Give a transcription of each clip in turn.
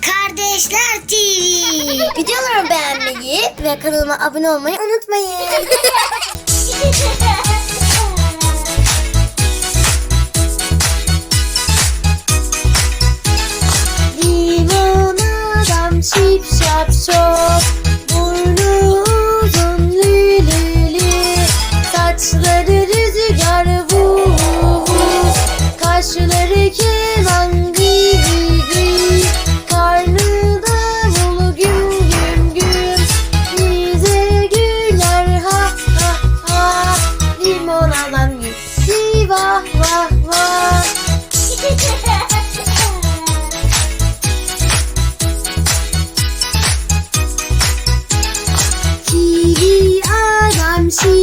Kardeşler TV. Videolarımı beğenmeyi ve kanalıma abone olmayı unutmayın.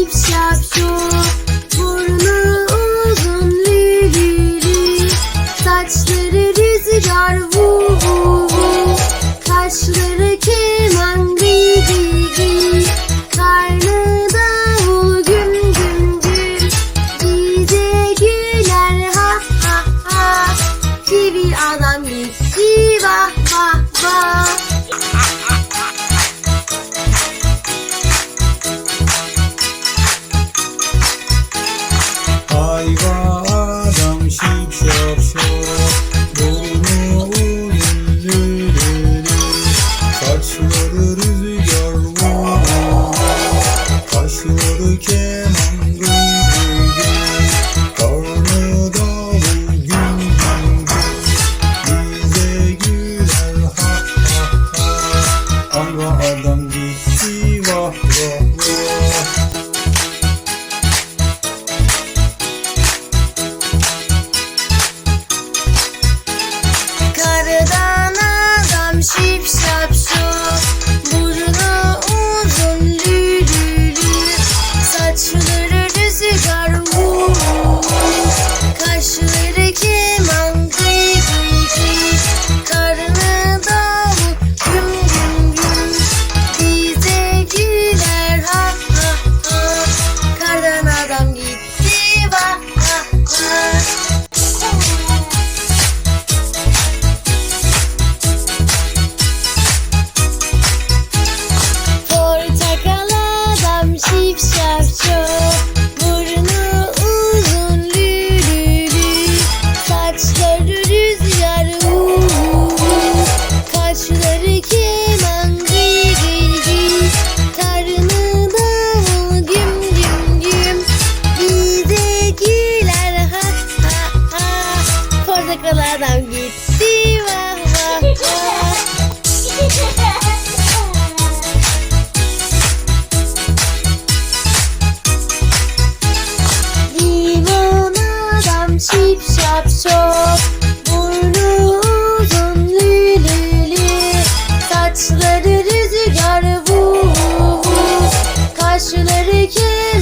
Şip şap şop Burnu uzun lülülü Saçları rüzgar vu vu vu Kaşları Saçları kim?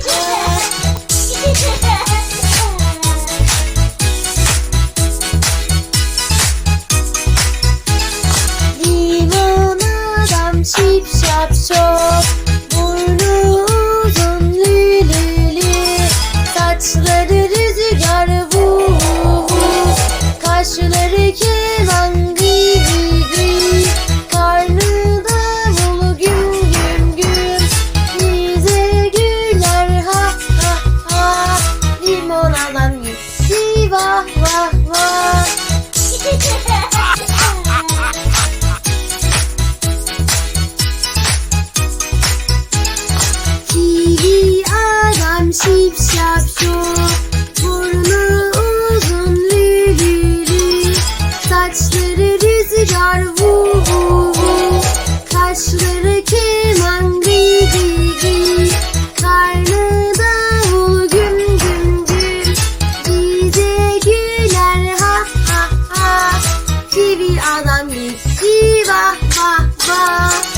Hey, Bye.